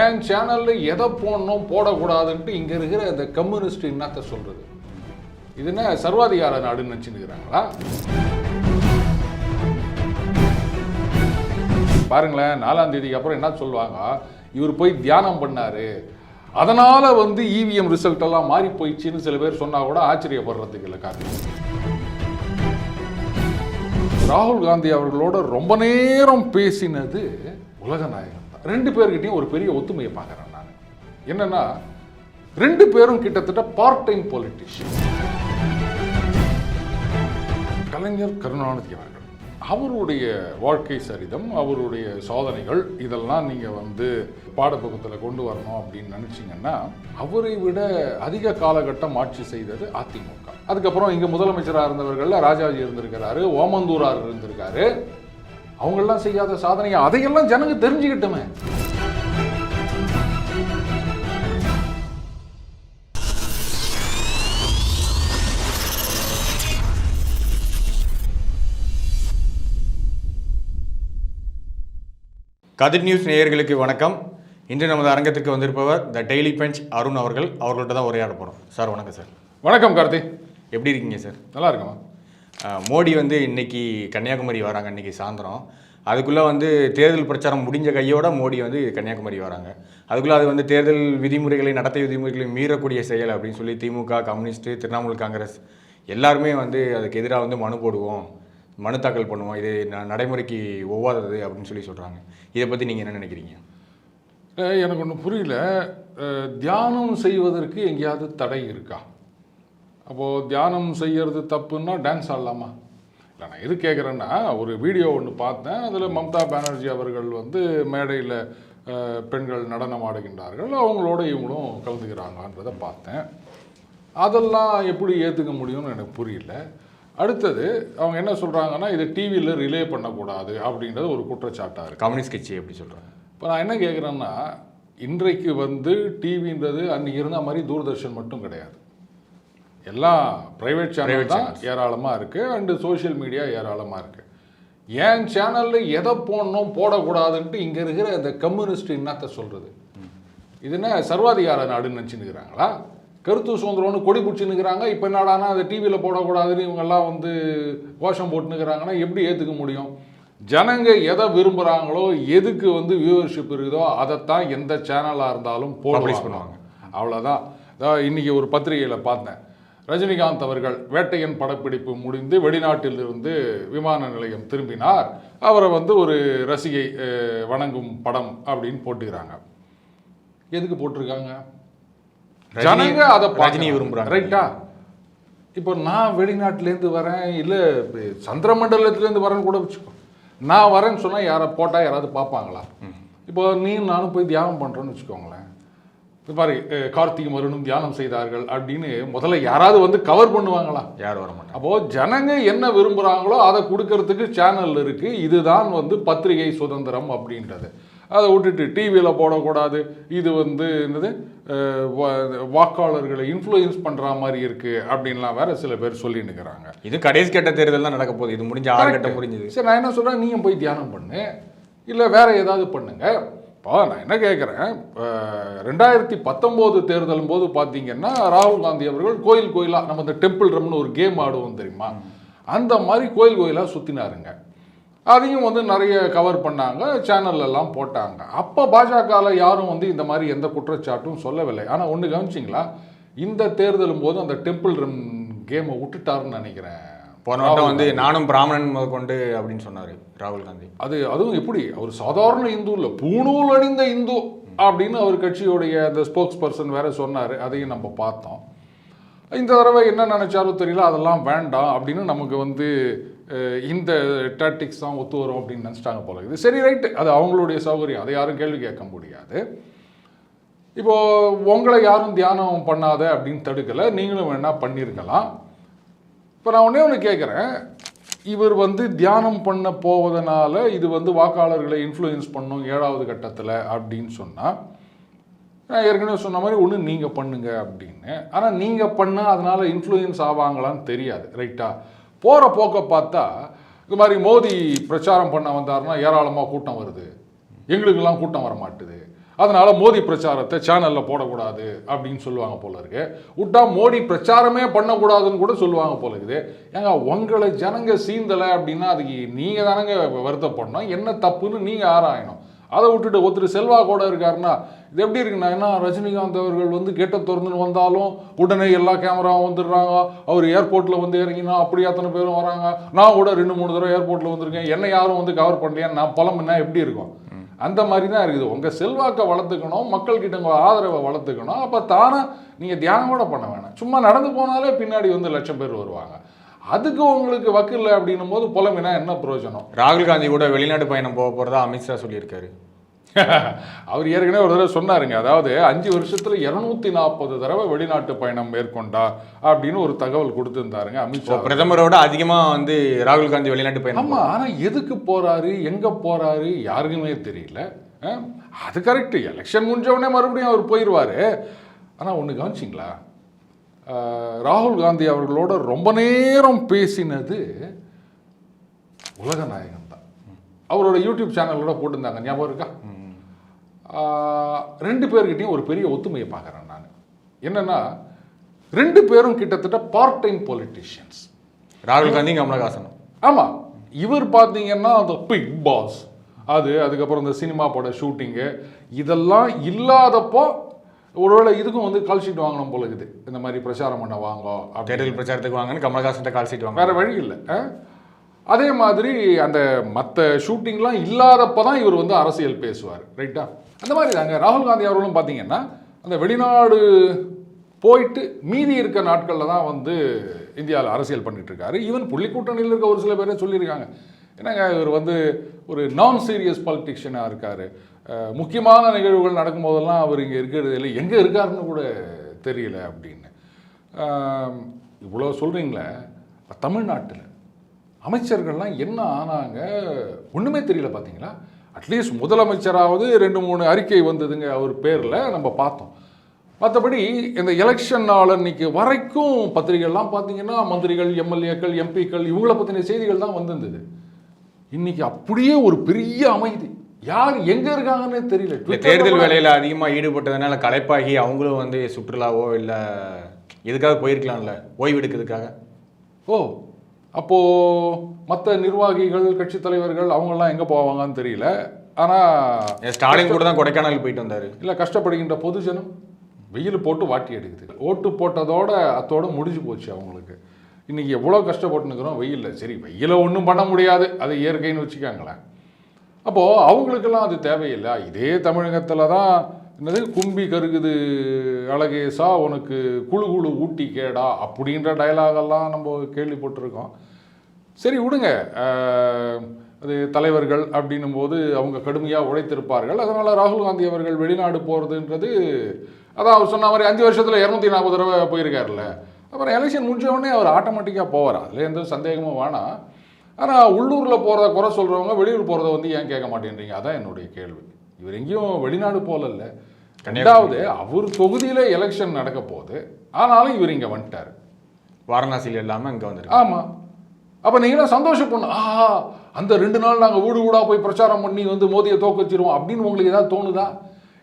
என் சேனலில் எதை போடணும் போடக்கூடாதுன்ட்டு இங்கே இருக்கிற இந்த கம்யூனிஸ்ட் என்னத்தை சொல்கிறது இது என்ன சர்வாதிகார நாடுன்னு நினச்சிருக்கிறாங்களா பாருங்களேன் நாலாம் தேதிக்கு அப்புறம் என்ன சொல்லுவாங்க? இவர் போய் தியானம் பண்ணார். அதனால் வந்து இவிஎம் ரிசல்ட் எல்லாம் மாறி போயிடுச்சுன்னு சில பேர் சொன்னால் கூட ஆச்சரியப்படுறதுக்கு இல்லை காரணம் ராகுல் காந்தி அவர்களோட ரொம்ப நேரம் பேசினது உலக நாயகன். ரெண்டு பேர்கிட்டையும் ஒரு பெரிய ஒத்துமையை பார்க்குறேன் நான். என்னென்னா ரெண்டு பேரும் கிட்டத்தட்ட part time politician Kalaignar Karunanidhi அவர்கள். அவருடைய வாழ்க்கை சரிதம் அவருடைய சாதனைகள் இதெல்லாம் நீங்கள் வந்து பாடப்புத்தகத்தில் கொண்டு வரணும் அப்படின்னு நினச்சிங்கன்னா அவரை விட அதிக காலகட்டம் ஆட்சி செய்தது அதிமுக. அதுக்கப்புறம் இங்கே முதலமைச்சராக இருந்தவர்களில் ராஜாஜி இருந்திருக்கிறாரு ஓமந்தூரார் இருந்திருக்காரு. அவங்கெல்லாம் செய்யாத சாதனையை அதையெல்லாம் ஜனங்க தெரிஞ்சுக்கிட்டுமே. கதிர் நியூஸ் நேயர்களுக்கு வணக்கம். இன்று நமது அரங்கத்திற்கு வந்திருப்பவர் த டெய்லி பெஞ்ச் அருண் அவர்கள். அவர்கள்ட்ட தான் உரையாட போகிறோம் சார் வணக்கம் சார். வணக்கம் கார்த்தி. எப்படி இருக்கீங்க சார்? நல்லா இருக்குமா மோடி வந்து இன்றைக்கி கன்னியாகுமரி வராங்க இன்றைக்கி சாயந்தரம். அதுக்குள்ளே வந்து தேர்தல் பிரச்சாரம் முடிஞ்ச கையோட மோடி வந்து கன்னியாகுமரி வராங்க. அதுக்குள்ளே அது வந்து தேர்தல் விதிமுறைகளை நடத்தை விதிமுறைகளை மீறக்கூடிய செயல் அப்படின்னு சொல்லி திமுக கம்யூனிஸ்ட் திரிணாமுல் காங்கிரஸ் எல்லாருமே வந்து அதுக்கு எதிராக வந்து மனு போடுவோம் மனு தாக்கல் பண்ணுவோம். இது ந- நடைமுறைக்கு ஒவ்வாதது அப்படின்னு சொல்லி சொல்கிறாங்க இதை பற்றி நீங்கள் என்ன நினைக்கிறீங்க? எனக்கு ஒன்றும் புரியல. தியானம் செய்வதற்கு எங்கேயாவது தடை இருக்கா? அப்போது தியானம் செய்யறது தப்புன்னா டான்ஸ் ஆடலாமா? இல்லை நான் எது கேட்குறேன்னா ஒரு வீடியோ ஒன்று பார்த்தேன். அதில் மம்தா பானர்ஜி அவர்கள் வந்து மேடையில் பெண்கள் நடனம் ஆடுகின்றார்கள். அவங்களோட இவங்களும் கலந்துக்கிறாங்கன்றதை பார்த்தேன். அதெல்லாம் எப்படி ஏற்றுக்க முடியும்னு எனக்கு புரியல. அடுத்தது அவங்க என்ன சொல்கிறாங்கன்னா இதை டிவியில் ரிலே பண்ணக்கூடாது அப்படின்றது ஒரு குற்றச்சாட்டாக இருக்குது கம்யூனிஸ்ட் கட்சி எப்படி சொல்கிறாங்க இப்போ நான் என்ன கேட்குறேன்னா இன்றைக்கு வந்து டிவின்றது அன்னைக்கு இருந்த மாதிரி தூர்தர்ஷன் மட்டும் கிடையாது. எல்லாம் ப்ரைவேட் சேனல் தான் ஏராளமாக இருக்குது அண்டு சோஷியல் மீடியா ஏராளமாக இருக்குது என் சேனலில் எதை போடணும் போடக்கூடாதுன்ட்டு இங்கே இருக்கிற இந்த கம்யூனிஸ்ட் என்னத்த சொல்கிறது இது என்ன சர்வாதிகார நாடுன்னு நினச்சின்னுக்கிறாங்களா? கருத்து சுதந்திரம்னு கொடி பிடிச்சின்னுக்கிறாங்க. இப்போ என்னடானா அதை டிவியில் போடக்கூடாதுன்னு இவங்கெல்லாம் வந்து கோஷம் போட்டுனுக்கிறாங்கன்னா எப்படி ஏற்றுக்க முடியும்? ஜனங்க எதை விரும்புகிறாங்களோ எதுக்கு வந்து வியூவர்ஷிப் இருக்குதோ அதைத்தான் எந்த சேனலாக இருந்தாலும் போடுவாங்க. பண்ணுவாங்க. அவ்வளோதான் இன்னைக்கு ஒரு பத்திரிகையில் பார்த்தேன். ரஜினிகாந்த் அவர்கள் வேட்டையன் படப்பிடிப்பு முடிந்து வெளிநாட்டில் இருந்து விமான நிலையம் திரும்பினார். அவரை வந்து ஒரு ரசிகை வணங்கும் படம் அப்படின்னு போட்டுக்கிறாங்க எதுக்கு போட்டிருக்காங்க? ஜனங்க அதை ரஜினி விரும்புறாங்க. ரைட்டா இப்போ நான் வெளிநாட்டிலேருந்து வரேன் இல்லை சந்திரமண்டலத்துலேருந்து வரேன்னு கூட வச்சுக்கோ. நான் வரேன்னு சொன்னால் யாரை போட்டால் யாராவது பார்ப்பாங்களா? இப்போ நீ நானும் போய் தியானம் பண்ணுறோன்னு வச்சுக்கோங்களேன். பாரு கார்த்திகை மருணும் தியானம் செய்தார்கள் அப்படின்னு முதல்ல யாராவது வந்து கவர் பண்ணுவாங்களா? யார் வர மாட்டாங்க. அப்போ ஜனங்க என்ன விரும்புகிறாங்களோ அதை கொடுக்கறதுக்கு சேனல் இருக்கு. இதுதான் வந்து பத்திரிகை சுதந்திரம் அப்படின்றது. அதை விட்டுட்டு டிவியில் போடக்கூடாது. இது வந்து என்னது வாக்காளர்களை இன்ஃப்ளூயன்ஸ் பண்ணுற மாதிரி இருக்கு அப்படின்லாம் வேற சில பேர் சொல்லின்னுக்கிறாங்க இது கடைசி கட்ட தேர்தல் தான் நடக்க போகுது. இது முடிஞ்ச ஆறு கட்டம் முடிஞ்சது. சரி நான் என்ன சொல்கிறேன் நீயும் போய் தியானம் பண்ணு. இல்லை வேற ஏதாவது பண்ணுங்க. இப்போ நான் என்ன கேட்குறேன் ரெண்டாயிரத்தி பத்தொம்போது தேர்தலும் போது பார்த்தீங்கன்னா ராகுல் காந்தி அவர்கள் கோயில் கோயிலாக நம்ம இந்த டெம்பிள் ரம்னு ஒரு கேம் ஆடுவோம் தெரியுமா? அந்த மாதிரி கோயில் கோயிலாக சுற்றினாருங்க அதையும் வந்து நிறைய கவர் பண்ணாங்க சேனல்லாம் போட்டாங்க. அப்போ பாஜகவில் யாரும் வந்து இந்த மாதிரி எந்த குற்றச்சாட்டும் சொல்லவில்லை. ஆனால் ஒன்று கவனிச்சிங்களா? இந்த தேர்தலும் போது அந்த டெம்பிள் ரம் கேமை விட்டுட்டாருன்னு நினைக்கிறேன். போன வட்டம் வந்து நானும் பிராமணன் முதற்கொண்டு அப்படின்னு சொன்னாரு ராகுல் காந்தி. அது அதுவும் எப்படி? அவர் சாதாரண இந்து இல்லை பூணூல் அணிந்த இந்து அப்படின்னு அவர் கட்சியுடைய அந்த ஸ்போக்ஸ் பர்சன் வேற சொன்னார். அதையும் நம்ம பார்த்தோம். இந்த தடவை என்ன நினைச்சாரோ தெரியல அதெல்லாம் வேண்டாம் அப்படின்னு நமக்கு வந்து இந்த டாக்டிக்ஸ் தான் ஒத்து வரும் அப்படின்னு நினச்சிட்டாங்க போல இது சரி ரைட்டு அது அவங்களுடைய சௌகரியம். அதை யாரும் கேள்வி கேட்க முடியாது. இப்போ உங்களை யாரும் தியானம் பண்ணாத அப்படின்னு தடுக்கலை நீங்களும் வேணா பண்ணியிருக்கலாம் இப்போ நான் ஒன்றே ஒன்று கேட்குறேன் இவர் வந்து தியானம் பண்ண போவதனால இது வந்து வாக்காளர்களை இன்ஃப்ளூயன்ஸ் பண்ணும் ஏழாவது கட்டத்தில் அப்படின்னு சொன்னால் நான் ஏற்கனவே சொன்ன மாதிரி ஒன்று நீங்கள் பண்ணுங்க அப்படின்னு. ஆனால் நீங்கள் பண்ணால் அதனால் இன்ஃப்ளூயன்ஸ் ஆவாங்களான்னு தெரியாது ரைட்டா போகிற போக்க பார்த்தா இது மாதிரி மோடி பிரச்சாரம் பண்ண வந்தாருன்னா ஏராளமாக கூட்டம் வருது. எங்களுக்கெல்லாம் கூட்டம் வர மாட்டுது அதனால் மோடி பிரச்சாரத்தை சேனலில் போடக்கூடாது அப்படின்னு சொல்லுவாங்க போல இருக்கு. விட்டா மோடி பிரச்சாரமே பண்ணக்கூடாதுன்னு கூட சொல்லுவாங்க போல இருக்குது. ஏங்க உங்களை ஜனங்க சீந்தலை அப்படின்னா அதுக்கு நீங்கள் தானங்க வருத்தப்படணும். என்ன தப்புன்னு நீங்கள் ஆராயணும். அதை விட்டுட்டு ஒருத்தர் செல்வா கூட இருக்காருன்னா இது எப்படி இருக்குன்னா என்ன ரஜினிகாந்த் அவர்கள் வந்து கேட்ட திறந்துன்னு வந்தாலும் உடனே எல்லா கேமராவும் வந்துடுறாங்க. அவர் ஏர்போர்ட்டில் வந்து இறங்கினா அப்படி அத்தனை பேரும் வராங்க. நான் கூட ரெண்டு மூணு தடவை ஏர்போர்ட்டில் வந்திருக்கேன். என்னை யாரும் வந்து கவர் பண்ணலையா நான் புலம்புனா எப்படி இருக்கும்? அந்த மாதிரி தான் இருக்குது. உங்கள் செல்வாக்கை வளர்த்துக்கணும் மக்கள்கிட்ட உங்கள் ஆதரவை வளர்த்துக்கணும். அப்போ தானே நீங்கள் தியானம் கூட பண்ண வேணாம். சும்மா நடந்து போனாலே பின்னாடி வந்து லட்சம் பேர் வருவாங்க. அதுக்கு உங்களுக்கு வக்கில்லை அப்படின்னும் போது புலம்பினா என்ன பிரயோஜனம்? ராகுல் காந்தி கூட வெளிநாட்டு பயணம் போக போகிறதா அமித்ஷா சொல்லியிருக்காரு. அவர் ஏற்கனவே ஒரு தடவை சொன்னாருங்க அதாவது அஞ்சு வருஷத்துல இருநூத்தி நாற்பது தடவை வெளிநாட்டு பயணம் மேற்கொண்டா அப்படின்னு ஒரு தகவல் கொடுத்திருந்தாருங்க அமித்ஷா பிரதமரோட அதிகமாக வந்து ராகுல் காந்தி வெளிநாட்டு பயணம் ஆமா ஆனா எதுக்கு போறாரு எங்க போறாரு யாருக்குமே தெரியல. அது கரெக்ட் எலெக்ஷன் முடிஞ்ச உடனே மறுபடியும் அவர் போயிடுவாரு ஆனா ஒண்ணு கவனிச்சிங்களா? ராகுல் காந்தி அவர்களோட ரொம்ப நேரம் பேசினது உலக நாயகன் தான். அவரோட யூடியூப் சேனலோட போட்டிருந்தாங்க ஞாபகம் இருக்கா? ரெண்டு பேர்கிட்டயும் ஒரு பெரிய ஒத்துமையை பார்க்குறேன் நான். என்னன்னா ரெண்டு பேரும் கிட்டத்தட்ட பார்ட் டைம் பொலிட்டிஷியன்ஸ் ராகுல் காந்தி கமலஹாசன். ஆமா. இவர் பார்த்தீங்கன்னா அந்த பிக் பாஸ் அது அதுக்கப்புறம் இந்த சினிமா பட ஷூட்டிங்கு இதெல்லாம் இல்லாதப்போ ஒருவேளை இதுக்கும் வந்து கால் ஷீட் வாங்கணும் போல இருக்குது. இந்த மாதிரி பிரச்சாரம் பண்ண வாங்க தேர்தல் பிரச்சாரத்துக்கு வாங்கன்னு கமலஹாசன் கால் சீட் வாங்க வேற வழி இல்லை? அதே மாதிரி அந்த மற்ற ஷூட்டிங்லாம் இல்லாதப்ப தான் இவர் வந்து அரசியல் பேசுவார் ரைட்டா அந்த மாதிரி தாங்க ராகுல் காந்தி அவர்களும் பார்த்தீங்கன்னா அந்த வெளிநாடு போயிட்டு மீதி இருக்க நாட்களில் தான் வந்து இந்தியாவில் அரசியல் பண்ணிட்டுருக்காரு ஈவன் புள்ளி கூட்டணியில் இருக்க ஒரு சில பேரே சொல்லியிருக்காங்க. என்னங்க இவர் வந்து ஒரு நான் சீரியஸ் பாலிட்டிஷியனாக இருக்கார். முக்கியமான நிகழ்வுகள் நடக்கும்போதெல்லாம் அவர் இங்கே இருக்கிறது இல்லை. எங்கே இருக்காருன்னு கூட தெரியல அப்படின்னு. இவ்வளோ சொல்கிறீங்களே தமிழ்நாட்டில் அமைச்சர்கள்லாம் என்ன ஆனாங்க? ஒன்றுமே தெரியல பார்த்தீங்களா அட்லீஸ்ட் முதலமைச்சராவது ரெண்டு மூணு அறிக்கை வந்ததுங்க அவர் பேரில் நம்ம பார்த்தோம். மற்றபடி இந்த எலெக்ஷன் நாள் அன்னைக்கு வரைக்கும் பத்திரிகைலாம் பார்த்தீங்கன்னா மந்திரிகள் எம்எல்ஏக்கள் எம்பிக்கள் இவங்கள பற்றின செய்திகள் தான் வந்திருந்தது. இன்னைக்கு அப்படியே ஒரு பெரிய அமைதி. யார் எங்கே இருக்காங்கன்னே தெரியல. தேர்தல் வேலையில் அதிகமாக ஈடுபட்டதுனால களைப்பாகி அவங்களும் வந்து சுற்றுலாவோ இல்லை எதுக்காக போயிருக்கலாம்ல ஓய்வு எடுக்கிறதுக்காக? ஓ அப்போ மற்ற நிர்வாகிகள் கட்சி தலைவர்கள் அவங்கெல்லாம் எங்கே போவாங்கன்னு தெரியல. ஆனால் ஸ்டாலின் கூட தான் கொடைக்கானல் போயிட்டு வந்தாரு. இல்லை கஷ்டப்படுகின்ற பொதுஜனம் வெயில் போட்டு வாட்டி எடுக்குது. ஓட்டு போட்டதோட அத்தோட முடிஞ்சு போச்சு அவங்களுக்கு. இன்னைக்கு எவ்வளோ கஷ்டப்பட்டுனுக்குறோம் வெயிலில். சரி வெயில ஒன்றும் பண்ண முடியாது. அது இயற்கைன்னு வச்சுக்காங்களேன். அப்போது அவங்களுக்கெல்லாம் அது தேவையில்லை. இதே தமிழகத்தில் தான் என்னது? கும்பி கருகுது அழகேசா உனக்கு குழு குழு ஊட்டி கேடா அப்படின்ற டயலாகெல்லாம் நம்ம கேள்விப்பட்டிருக்கோம். சரி விடுங்க. அது தலைவர்கள் அப்படின்னும் போது அவங்க கடுமையாக உழைத்திருப்பார்கள். அதனால் ராகுல் காந்தி அவர்கள் வெளிநாடு போகிறதுன்றது அதான் அவர் சொன்ன மாதிரி அஞ்சு வருஷத்தில் இரநூத்தி நாற்பது தடவை போயிருக்காருல்ல. அப்புறம் எலெக்ஷன் முடிஞ்ச உடனே அவர் ஆட்டோமேட்டிக்காக போவார். அதில் எந்த சந்தேகமும் வேணாம். ஆனால் உள்ளூரில் போகிறத குறை சொல்கிறவங்க வெளியூர் போகிறத வந்து ஏன் கேட்க மாட்டேன்றீங்க? அதான் என்னுடைய கேள்வி. இவர் எங்கேயும் வெளிநாடு போகல ரெண்டாவது அவர் தொகுதியில் எலெக்ஷன் நடக்க போகுது ஆனாலும் இவர் இங்கே வந்துட்டார். வாரணாசியில் இல்லாமல் இங்கே வந்திருக்கு ஆமாம் அப்போ நீங்களாம் சந்தோஷப்படணும். ஆஹா அந்த ரெண்டு நாள் நாங்கள் வீடு வீடாக போய் பிரச்சாரம் பண்ணி வந்து மோதியை தோக்க வச்சிருவோம் அப்படின்னு உங்களுக்கு ஏதாவது தோணுதா?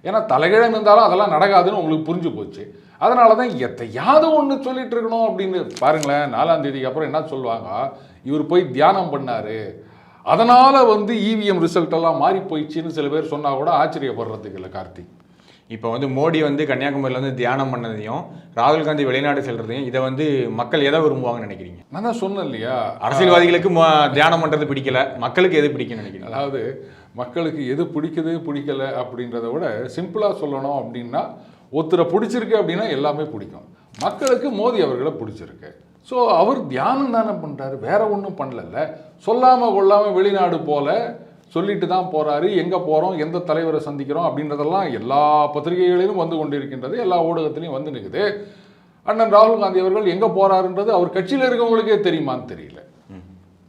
ஏன்னா தலைகிழம் இருந்தாலும் அதெல்லாம் நடக்காதுன்னு உங்களுக்கு புரிஞ்சு போச்சு. அதனால தான் எத்தையாவது ஒன்று சொல்லிட்டு இருக்கணும் அப்படின்னு. பாருங்களேன் நாலாம் தேதிக்கு அப்புறம் என்ன சொல்லுவாங்க? இவர் போய் தியானம் பண்ணாரு. அதனால வந்து இவிஎம் ரிசல்ட் எல்லாம் மாறி போயிடுச்சுன்னு சில பேர் சொன்னா கூட ஆச்சரியப்படுறதுக்கு இல்லை கார்த்திக். இப்போ வந்து மோடி வந்து கன்னியாகுமரியில் வந்து தியானம் பண்ணதையும் ராகுல் காந்தி வெளிநாடு செல்றதையும் இதை வந்து மக்கள் எதை விரும்புவாங்கன்னு நினைக்கிறீங்க? நான் தான் சொன்னேன் இல்லையா? அரசியல்வாதிகளுக்கு தியானம் பண்ணுறது பிடிக்கல மக்களுக்கு எது பிடிக்கும்னு நினைக்கிறீங்க? அதாவது மக்களுக்கு எது பிடிக்குது பிடிக்கல அப்படின்றத விட சிம்பிளாக சொல்லணும் அப்படின்னா ஒருத்தரை பிடிச்சிருக்கு அப்படின்னா எல்லாமே பிடிக்கும். மக்களுக்கு மோடி அவர்களை பிடிச்சிருக்கு. ஸோ அவர் தியானம் தானே பண்ணுறாரு வேற ஒன்றும் பண்ணலல்ல. சொல்லாமல் கொள்ளாமல் வெளிநாடு போல சொல்லிட்டு தான் போகிறாரு எங்கே போகிறோம் எந்த தலைவரை சந்திக்கிறோம் அப்படின்றதெல்லாம் எல்லா பத்திரிகைகளிலும் வந்து கொண்டிருக்கின்றது எல்லா ஊடகத்திலையும் வந்து நிற்குது அண்ணன் ராகுல் காந்தி அவர்கள் எங்கே போகிறாருன்றது அவர் கட்சியில் இருக்கவங்களுக்கே தெரியுமான்னு தெரியல.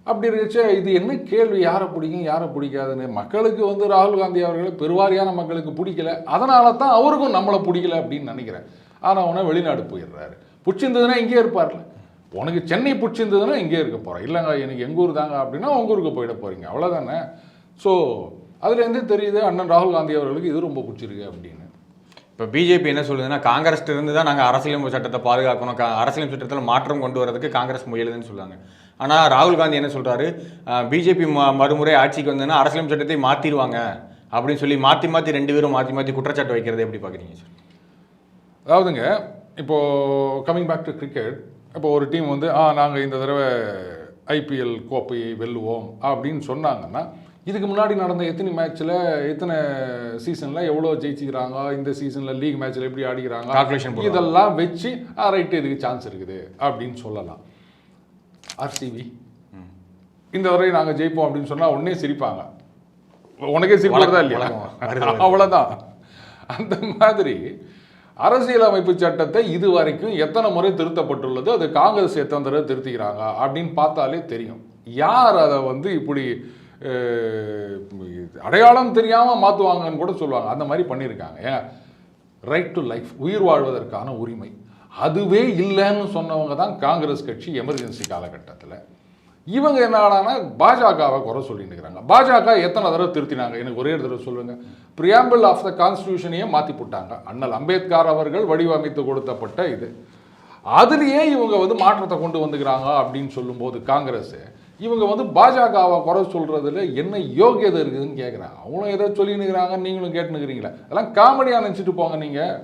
அப்படி இருந்துச்சு இது என்ன கேள்வி யாரை பிடிக்கும் யாரை பிடிக்காதுன்னு. மக்களுக்கு வந்து ராகுல் காந்தி அவர்களை பெருவாரியான மக்களுக்கு பிடிக்கல. அதனால தான் அவருக்கும் நம்மளை பிடிக்கல அப்படின்னு நினைக்கிறேன். ஆனால் அவனை வெளிநாடு போயிடுறாரு. பிடிச்சிருந்ததுன்னா இங்கே இருப்பார்ல. உனக்கு சென்னை பிடிச்சிருந்ததுன்னா இங்கே இருக்க போகிறோம் இல்லைங்க எனக்கு எங்கள் ஊர் தாங்க அப்படின்னா உங்கள் ஊருக்கு போயிட போகிறீங்க அவ்வளோதானே ஸோ அதுலேருந்தே தெரியுது அண்ணன் ராகுல் காந்தி அவர்களுக்கு இது ரொம்ப பிடிச்சிருக்கு அப்படின்னு. இப்போ பிஜேபி என்ன சொல்லுதுன்னா காங்கிரஸ் இருந்து தான் நாங்கள் அரசியலமைப்பு சட்டத்தை பாதுகாக்கணும். கா அரசியலமைப்பு சட்டத்தில் மாற்றம் கொண்டு வரதுக்கு காங்கிரஸ் முயலுதுன்னு சொல்றாங்க. ஆனால் ராகுல் காந்தி என்ன சொல்றாரு? பிஜேபி மறுமுறை ஆட்சிக்கு வந்ததுன்னா அரசியலமைப்பு சட்டத்தை மாற்றிடுவாங்க அப்படின்னு சொல்லி மாற்றி மாற்றி ரெண்டு பேரும் மாற்றி மாற்றி குற்றச்சாட்டு வைக்கிறதை எப்படி பார்க்குறீங்க சார்? அதாவதுங்க இப்போ கமிங் பேக் டு கிரிக்கெட் இப்போ ஒரு டீம் வந்து ஆ நாங்கள் இந்த தடவை ஐபிஎல் கோப்பையை வெல்லுவோம் அப்படின்னு சொன்னாங்கன்னா இதுக்கு முன்னாடி நடந்த எத்தனை மேட்ச்சில் எத்தனை சீசனில் எவ்வளோ ஜெயிச்சுக்கிறாங்க இந்த சீசனில் லீக் மேட்ச்சில் எப்படி ஆடிக்கிறாங்க போடுவாங்க. இதெல்லாம் வச்சு ரைட்டு இதுக்கு சான்ஸ் இருக்குது அப்படின்னு சொல்லலாம். ஆர்சிபி இந்த தடவை நாங்கள் ஜெயிப்போம் அப்படின்னு சொன்னால் உடனே சிரிப்பாங்க. உனக்கே சிரிப்பு வருதா இல்லையா. அவ்வளோதான் அந்த மாதிரி அரசியலமைப்பு சட்டத்தை இது வரைக்கும் எத்தனை முறை திருத்தப்பட்டுள்ளது? அது காங்கிரஸ் எத்தனை தடவை திருத்திக்கிறாங்க அப்படின்னு பார்த்தாலே தெரியும். யார் அதை வந்து இப்படி அடையாளம் தெரியாமல் மாற்றுவாங்கன்னு கூட சொல்லுவாங்க. அந்த மாதிரி பண்ணியிருக்காங்க. ஏன் ரைட் டு லைஃப் உயிர் வாழ்வதற்கான உரிமை. அதுவே இல்லைன்னு சொன்னவங்க தான் காங்கிரஸ் கட்சி எமர்ஜென்சி காலகட்டத்தில். இவங்க என்னடானா பாஜகவை குறை சொல்லிட்டு இருக்கிறாங்க. பாஜக எத்தனை தடவை திருத்தினாங்க? எனக்கு ஒரே ஒரு தடவை சொல்லுங்க. பிரியாம்பிள் ஆஃப் த கான்ஸ்டியூஷனையே மாற்றி போட்டாங்க. அண்ணல் அம்பேத்கர் அவர்கள் வடிவமைத்து கொடுத்தப்பட்ட இது. அதுலேயே இவங்க வந்து மாற்றத்தை கொண்டு வந்துக்கிறாங்க அப்படின்னு சொல்லும்போது காங்கிரஸ் இவங்க வந்து பாஜகவை குறை சொல்கிறதுல என்ன யோகியதை இருக்குதுன்னு கேட்குறாங்க அவங்களும் ஏதோ சொல்லினுக்கிறாங்க நீங்களும் கேட்டுனுக்கிறீங்களா அதெல்லாம் காமெடியாக நினச்சிட்டு போங்க நீங்கள்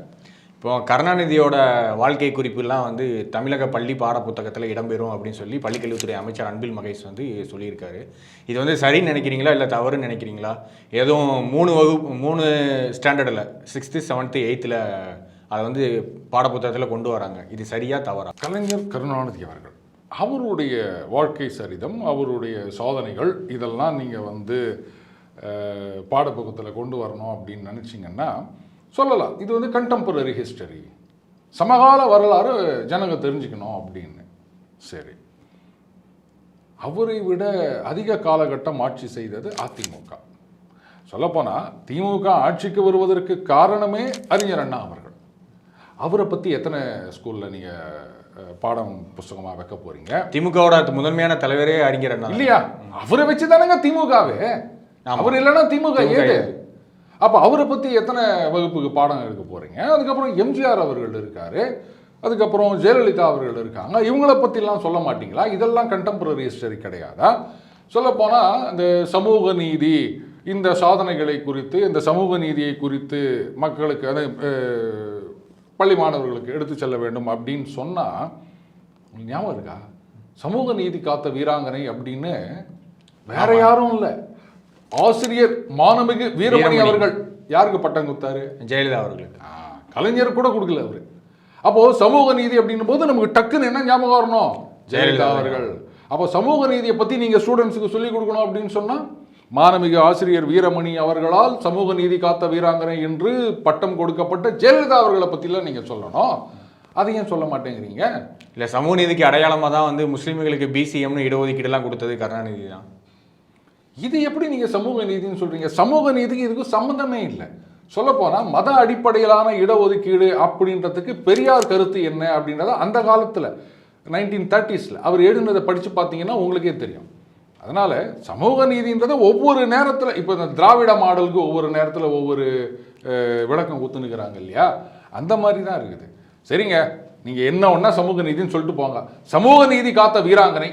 இப்போ கருணாநிதியோட வாழ்க்கை குறிப்புலாம் வந்து தமிழக பள்ளி பாட புத்தகத்தில் இடம்பெறும் அப்படின்னு சொல்லி பள்ளிக்கல்வித்துறை அமைச்சர் அன்பில் மகேஷ் வந்து சொல்லியிருக்காரு. இது வந்து சரின்னு நினைக்கிறீங்களா இல்லை தவறுன்னு நினைக்கிறீங்களா? எதுவும் மூணு வகுப்பு மூணு ஸ்டாண்டர்டில் சிக்ஸ்த்து செவன்த்து எயித்தில் அதை வந்து பாடப்புத்தகத்தில் கொண்டு வராங்க. இது சரியாக தவறா? கலைஞர் கருணாநிதி அவர்கள் அவருடைய வாழ்க்கை சரிதம் அவருடைய சாதனைகள் இதெல்லாம் நீங்கள் வந்து பாடப்புத்தகத்தில் கொண்டு வரணும் அப்படின்னு நினச்சிங்கன்னா சொல்லலாம். இது வந்து கண்டெம்பரரி ஹிஸ்டரி சமகால வரலாறு ஜனங்க தெரிஞ்சுக்கணும் அப்படின்னு. சரி. அவரை விட அதிக காலகட்டம் ஆட்சி செய்தது அதிமுக. சொல்லப்போனால் திமுக ஆட்சிக்கு வருவதற்கு காரணமே அறிஞர் அண்ணா அவர்கள். அவரை பற்றி எத்தனை ஸ்கூலில் நீங்கள் பாடம் புஸ்தகமாக வைக்க போகிறீங்க திமுகவோட முதன்மையான தலைவரே அறிஞர் அண்ணா இல்லையா? அவரை வச்சு தானங்க திமுகவே. அவர் இல்லைன்னா திமுக ஏது? அப்போ அவரை பற்றி எத்தனை வகுப்புக்கு பாடம் எடுக்க போறீங்க? அதுக்கப்புறம் எம்ஜிஆர் அவர்கள் இருக்காரு. அதுக்கப்புறம் ஜெயலலிதா அவர்கள் இருக்காங்க. இவங்கள பற்றிலாம் சொல்ல மாட்டீங்களா? இதெல்லாம் கண்டெம்பரரி ஹிஸ்டரி கிடையாதா? சொல்லப்போனால் இந்த சமூக நீதி இந்த சாதனைகளை குறித்து இந்த சமூக நீதியை குறித்து மக்களுக்கு அது பள்ளி மாணவர்களுக்கு எடுத்து செல்ல வேண்டும் அப்படின்னு சொன்னால் ஞாபகம் இருக்கா? சமூக நீதி காத்த வீராங்கனை அப்படின்னு வேற யாரும் இல்லை. ஆசிரியர் மானமிகு வீரமணி. அவர்கள் யாருக்கு பட்டம் கொடுத்தாரு? ஜெயலலிதா அவர்களுக்கு. கலைஞர் கூட கொடுக்கல அவரு. அப்போ சமூக நீதி அப்படின்னும் போது நமக்கு டக்குன்னு என்ன ஞாபகம் வரணும்? ஜெயலலிதா அவர்கள். அப்போ சமூக நீதியை பத்தி நீங்க ஸ்டூடெண்ட்ஸுக்கு சொல்லிக் கொடுக்கணும் அப்படின்னு சொன்னா மானமிகு ஆசிரியர் வீரமணி அவர்களால் சமூக நீதி காத்த வீராங்கனை என்று பட்டம் கொடுக்கப்பட்ட ஜெயலலிதா அவர்களை பத்திலாம் நீங்க சொல்லணும். அதை ஏன் சொல்ல மாட்டேங்கிறீங்க? இல்லை சமூக நீதிக்கு அடையாளமாக தான் வந்து முஸ்லீம்களுக்கு பிசிஎம்னு இடஒதுக்கீடுலாம் கொடுத்தது கருணாநிதி தான் இது எப்படி நீங்கள் சமூக நீதின்னு சொல்கிறீங்க சமூக நீதிக்கு இதுக்கு சம்மந்தமே இல்லை. சொல்லப்போனால் மத அடிப்படையிலான இடஒதுக்கீடு அப்படின்றதுக்கு பெரியார் கருத்து என்ன அப்படின்றத அந்த காலத்தில் நைன்டீன் தேர்ட்டிஸில் அவர் எழுதினதை படித்து பார்த்தீங்கன்னா உங்களுக்கே தெரியும். அதனால் சமூக நீதின்றது ஒவ்வொரு நேரத்தில் இப்போ இந்த திராவிட மாடலுக்கு ஒவ்வொரு நேரத்தில் ஒவ்வொரு விளக்கம் ஊத்துனுக்கிறாங்க இல்லையா? அந்த மாதிரி தான் இருக்குது. சரிங்க. நீங்கள் என்ன ஒன்றா சமூக நீதின்னு சொல்லிட்டு போங்க. சமூக நீதி காத்த வீராங்கனை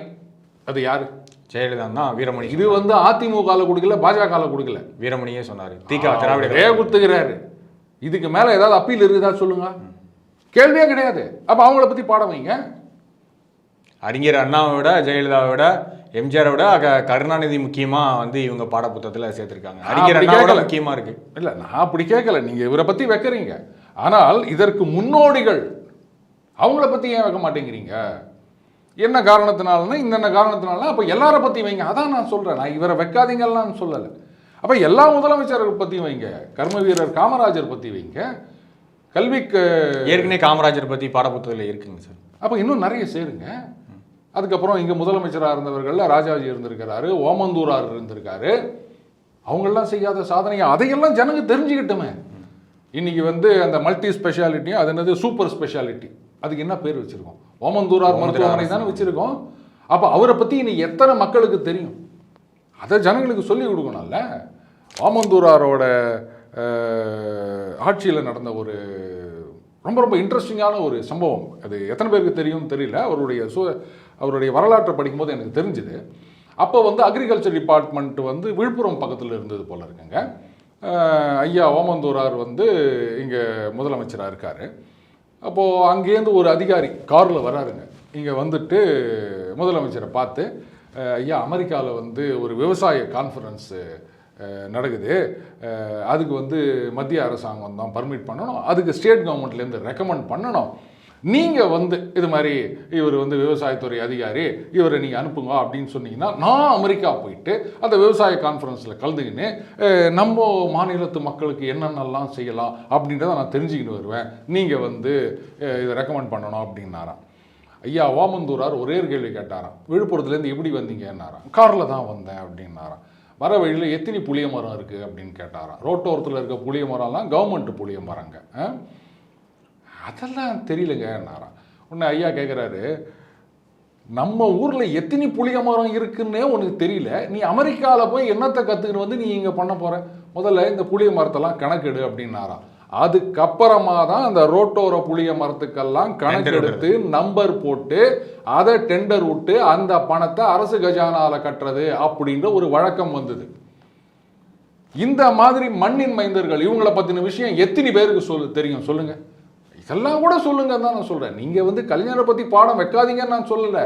அது யாரு? ஜெயலலிதா தான் வீரமணி இது வந்து அதிமுகவில் கொடுக்கல பாஜகவில் கொடுக்கல. வீரமணியே சொன்னார். திக திராவிட அவரே குத்துகிறாரு. இதுக்கு மேல ஏதாவது அப்பீல் இருக்குதா சொல்லுங்க. கேள்வியே கிடையாது. அப்ப அவங்கள பத்தி பாடம் வைங்க. அறிஞர் அண்ணாவை விட ஜெயலலிதாவை விட எம்ஜிஆரை விட கருணாநிதி முக்கியமா வந்து இவங்க பாடப்புத்தகத்துல சேர்த்திருக்காங்க. அறிஞர் அண்ணாவோட கேட்கல. முக்கியமா இருக்கு. இல்ல நான் அப்படி கேட்கல. நீங்க இவரை பத்தி வைக்கிறீங்க. ஆனால் இதற்கு முன்னோடிகள் அவங்கள பத்தி ஏன் வைக்க மாட்டேங்கிறீங்க? என்ன காரணத்தினாலனா இந்த காரணத்தினால அப்ப எல்லார பத்தி வைங்க. அதான் நான் சொல்றேன். நான் இவரை வைக்காதீங்கலாம் சொல்லலை. அப்ப எல்லா முதலமைச்சர்கள் பத்தியும் வைங்க. கர்ம வீரர் காமராஜர் பத்தி வைங்க. கல்விக்கு ஏற்கனவே காமராஜர் பத்தி பாடப்புத்தகத்துல இருக்குங்க சார். அப்போ இன்னும் நிறைய சேருங்க. அதுக்கப்புறம் இங்கே முதலமைச்சராக இருந்தவர்கள்ல ராஜாஜி இருந்திருக்கிறாரு ஓமந்தூரார் இருந்திருக்காரு. அவங்கெல்லாம் செய்யாத சாதனையை அதையெல்லாம் ஜனங்க தெரிஞ்சுக்கிட்டுமே. இன்னைக்கு வந்து அந்த மல்டி ஸ்பெஷாலிட்டியும் அது என்னது சூப்பர் ஸ்பெஷாலிட்டி. அதுக்கு என்ன பேர் வச்சிருக்கோம்? ஓமந்தூரார் மருத்துவமனை தானே வச்சிருக்கோம். அப்போ அவரை பற்றி இன்னைக்கு எத்தனை மக்களுக்கு தெரியும்? அதை ஜனங்களுக்கு சொல்லி கொடுக்கணும்ல. வாமந்தூராரோட ஆட்சியில் நடந்த ஒரு ரொம்ப ரொம்ப இன்ட்ரெஸ்டிங்கான ஒரு சம்பவம். அது எத்தனை பேருக்கு தெரியும்னு தெரியல. அவருடைய சு அவருடைய வரலாற்றை படிக்கும்போது எனக்கு தெரிஞ்சுது. அப்போ வந்து அக்ரிகல்ச்சர் டிபார்ட்மெண்ட் வந்து விழுப்புரம் பக்கத்தில் இருந்தது போல இருக்குங்க. ஐயா ஓமந்தூரார் வந்து இங்கே முதலமைச்சராக இருக்கார். அப்போது அங்கேருந்து ஒரு அதிகாரி காரில் வராருங்க. இங்கே வந்துட்டு முதலமைச்சரை பார்த்து ஐயா அமெரிக்காவில் வந்து ஒரு விவசாய கான்ஃபரன்ஸு நடக்குது. அதுக்கு வந்து மத்திய அரசாங்கம் தான் பர்மிட் பண்ணணும். அதுக்கு ஸ்டேட் கவர்மெண்ட்லேருந்து ரெக்கமெண்ட் பண்ணணும். நீங்கள் வந்து இது மாதிரி இவர் வந்து விவசாயத்துறை அதிகாரி இவரை நீங்கள் அனுப்புங்க அப்படின்னு சொன்னீங்கன்னா நான் அமெரிக்கா போயிட்டு அந்த விவசாய கான்ஃபரன்ஸில் கலந்துக்கின்னு நம்ம மாநிலத்து மக்களுக்கு என்னென்னலாம் செய்யலாம்? அப்படின்றத நான் தெரிஞ்சுக்கிட்டு வருவேன். நீங்கள் வந்து இதை ரெக்கமெண்ட் பண்ணணும் அப்படின்னாராம். ஐயா ஓமந்தூரார் ஒரே ஒரு கேள்வி கேட்டாராம். விழுப்புரத்துலேருந்து எப்படி வந்தீங்கன்னாராம்? காரில் தான் வந்தேன் அப்படின்னாராம். வர வழியில் எத்தனை புளிய மரம் இருக்குது அப்படின்னு கேட்டாராம். ரோட்டோரத்தில் இருக்க புளிய மரம்லாம் கவர்மெண்ட் புளிய மரங்க. அதெல்லாம் தெரியலங்கன்னாராம் உடனே ஐயா கேட்குறாரு நம்ம ஊரில் எத்தனை புளிய மரம் இருக்குன்னே உனக்கு தெரியல. நீ அமெரிக்காவில் போய் என்னத்தை கற்றுக்கிட்டு வந்து நீ இங்கே பண்ண போகிற முதல்ல இந்த புளிய மரத்தெல்லாம் கணக்கெடு அப்படின்னாராம் அதுக்கப்புறமா தான் அந்த ரோட்டோர புளிய மரத்துக்கெல்லாம் கணக்கெடுத்து நம்பர் போட்டு அதை டெண்டர் விட்டு அந்த பணத்தை அரசு கஜானால கட்டுறது அப்படின்ற ஒரு வழக்கம் வந்தது. இந்த மாதிரி மண்ணின் மைந்தர்கள் இவங்கள பத்தின விஷயம் எத்தனை பேருக்கு சொல்லு தெரியும்? சொல்லுங்க. இதெல்லாம் கூட சொல்லுங்க தான் நான் சொல்கிறேன் நீங்கள் வந்து கலைஞரை பற்றி பாடம் வைக்காதீங்கன்னு நான் சொல்லலை.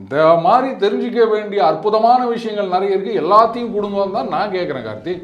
இந்த மாதிரி தெரிஞ்சுக்க வேண்டிய அற்புதமான விஷயங்கள் நிறைய இருக்குது எல்லாத்தையும் கொடுங்கன்னு தான் நான் கேட்குறேன் கார்த்தி.